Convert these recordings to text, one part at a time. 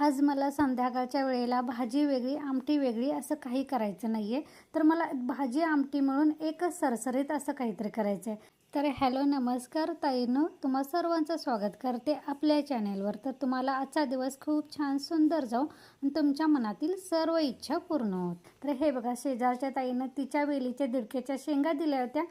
आज मला संध्याकाळच्या वेळेला भाजी वेगळी आमटी वेगळी असं काही करायचं नाही आहे तर मला भाजी आमटी मिळून एकच सरसरीत असं काहीतरी करायचं आहे तर हॅलो नमस्कार ताईनो. तुम्हा सर्वांचं स्वागत करते आपल्या चॅनेलवर. तर तुम्हाला आजचा दिवस खूप छान सुंदर जाऊ आणि तुमच्या मनातील सर्व इच्छा पूर्ण होत. तर हे बघा शेजारच्या ताईनं तिच्या वेलीच्या दिडक्याच्या शेंगा दिल्या होत्या.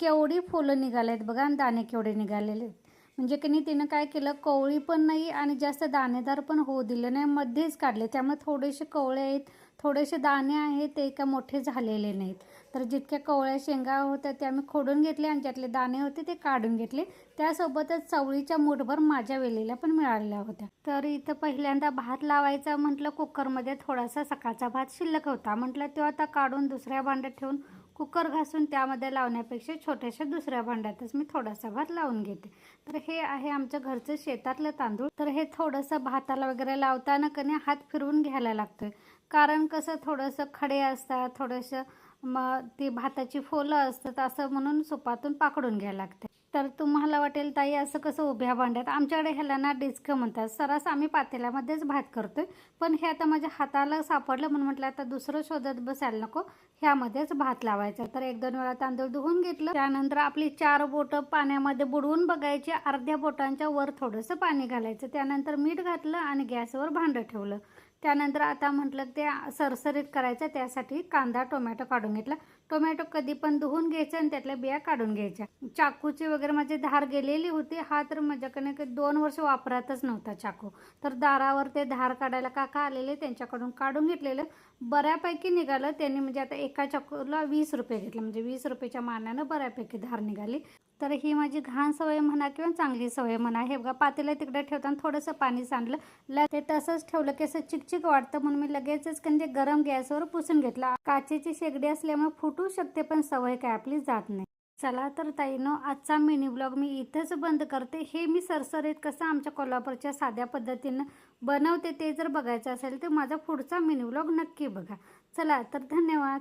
केवढी फुलं निघाले आहेत बघा आणि दाणे केवढे निघालेले. आहेत म्हणजे की नाही तिनं काय केलं कवळी पण नाही आणि जास्त दाणेदार पण होऊ दिलं नाही मध्येच काढले. त्यामुळे थोडेसे कवळे आहेत थोडेसे दाणे आहेत ते का मोठे झालेले नाहीत. तर जितक्या कवळ्या शेंगा होत्या त्या मी खोडून घेतले आणि ज्यातले दाणे होते ते काढून घेतले. त्यासोबतच चवळीच्या मूठभर माझ्या वेलीला पण मिळालेल्या होत्या. तर इथं पहिल्यांदा भात लावायचा म्हटलं कुकरमध्ये थोडासा सकाळचा भात शिल्लक होता. म्हटलं तो आता काढून दुसऱ्या भांड्यात ठेवून कुकर घासून त्यामध्ये लावण्यापेक्षा छोट्याशा दुसऱ्या भांड्यातच मी थोडासा भात लावून घेते. तर हे आहे आमच्या घरचं शेतातलं तांदूळ. तर हे थोडंसं भाताला वगैरे लावताना कने हात फिरवून घ्यायला लागतोय. कारण कसं थोडंसं खडे असतात थोडंसं मग ती भाताची फोलं असतात असं म्हणून सुपातून पाकडून घ्यायला लागते. तर तुम्हाला वाटेल ताई असं कसं उभ्या भांड्यात? आमच्याकडे ह्याला ना डिस्क म्हणतात. सरस आम्ही पातेल्यामध्येच भात करतोय. पण हे आता माझ्या हाताला सापडलं म्हणून म्हटलं आता दुसरं शोधत बसायला नको. ह्यामध्येच भात लावायचा. तर एक दोन वेळा तांदूळ धुवून घेतलं. त्यानंतर आपली चार बोटं पाण्यामध्ये बुडवून बघायची. अर्ध्या बोटांच्या वर थोडंसं पाणी घालायचं. त्यानंतर मीठ घातलं आणि गॅसवर भांडं ठेवलं. त्यानंतर आता म्हटलं ते सरसरीत करायचं त्यासाठी कांदा टोमॅटो काढून घेतला. टोमॅटो कधी पण धुवून घ्यायचं आणि त्यातल्या बिया काढून घ्यायच्या. चाकूची वगैरे माझी धार गेलेली होती. हा तर माझ्याकडे दोन वर्ष वापरातच नव्हता चाकू. तर दारावर ते धार काढायला काका आलेले त्यांच्याकडून काढून घेतलेलं. बऱ्यापैकी निघालं. त्यांनी म्हणजे आता एका चाकूला वीस रुपये घेतले. म्हणजे वीस रुपयाच्या मानानं बऱ्यापैकी धार निघाली. तर ही माझी घाण सवय म्हणा किंवा चांगली सवय म्हणा हे बघा पातेलं तिकडे ठेवताना थोडंसं पाणी सांडलं ल ते तसंच ठेवलं की असं चिकचिक वाटतं. म्हणून मी लगेचच म्हणजे गरम गॅसवर पुसून घेतला. काचेची शेगडी असल्यामुळे फुटू शकते पण सवय काय आपली जात नाही. चला तर ताईनो आजचा मिनी ब्लॉग मी इथंच बंद करते. हे मी सरसरीत कसं आमच्या कोल्हापूरच्या साध्या पद्धतीनं बनवते ते जर बघायचं असेल तर माझा पुढचा मिनी ब्लॉग नक्की बघा. चला तर धन्यवाद.